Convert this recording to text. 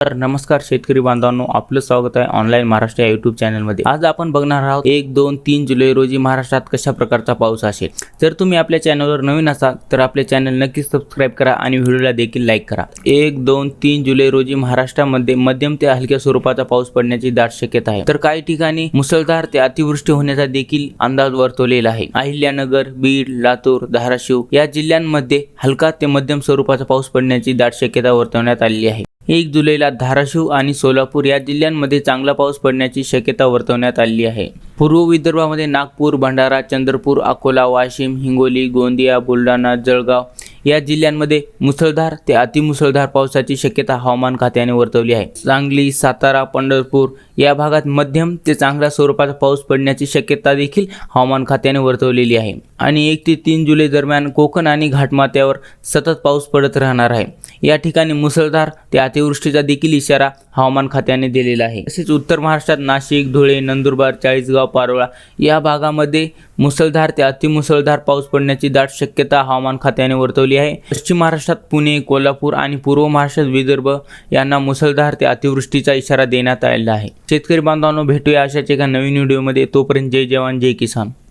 तर नमस्कार शेतकरी बांधवांनो आपलं स्वागत आहे ऑनलाईन महाराष्ट्र या युट्यूब चॅनलमध्ये आज आपण बघणार आहोत एक दोन तीन जुलै रोजी महाराष्ट्रात कशा प्रकारचा पाऊस असेल. जर तुम्ही आपल्या चॅनलवर नवीन असाल तर आपले चॅनल नक्कीच सबस्क्राईब करा आणि व्हिडिओला देखील लाईक करा. एक दोन तीन जुलै रोजी महाराष्ट्रामध्ये मध्यम ते हलक्या स्वरूपाचा पाऊस पडण्याची दाट शक्यता आहे. तर काही ठिकाणी मुसळधार ते अतिवृष्टी होण्याचा देखील अंदाज वर्तवलेला आहे. अहिल्यानगर बीड लातूर धाराशिव या जिल्ह्यांमध्ये हलका ते मध्यम स्वरूपाचा पाऊस पडण्याची दाट शक्यता वर्तवण्यात आलेली आहे. एक जुलैला धाराशिव आणि सोलापूर या जिल्ह्यांमध्ये चांगला पाऊस पडण्याची शक्यता वर्तवण्यात आली आहे. पूर्व विदर्भामध्ये नागपूर भंडारा चंद्रपूर अकोला वाशिम हिंगोली गोंदिया बुलढाणा जळगाव या जिल्ह्यांमध्ये मुसळधार ते अतिमुसळधार पावसाची शक्यता हवामान खात्याने वर्तवली आहे. सांगली सातारा पंढरपूर या भागात मध्यम ते चांगल्या स्वरूपाचा पाऊस पडण्याची शक्यता देखील हवामान खात्याने वर्तवलेली आहे. आणि एक ते तीन जुलै दरम्यान कोकण आणि घाटमाथ्यावर सतत पाऊस पडत राहणार आहे. या ठिकाणी मुसळधार ते अतिवृष्टीचा देखील इशारा हवामान खात्याने दिलेला आहे. तसेच उत्तर महाराष्ट्रात नाशिक धुळे नंदुरबार चाळीसगाव पारोळा या भागामध्ये मुसळधार ते अतिमुसळधार पाऊस पडण्याची दाट शक्यता हवामान खात्याने वर्तवली आहे. पश्चिम महाराष्ट्रात पुणे कोल्हापूर आणि पूर्व महाराष्ट्रात विदर्भ यांना मुसळधार ते अतिवृष्टीचा इशारा देण्यात आलेला आहे. शेतकरी बांधवांनो भेटूया अशाच एका नवीन व्हिडिओमध्ये. तोपर्यंत जय जवान जय किसान.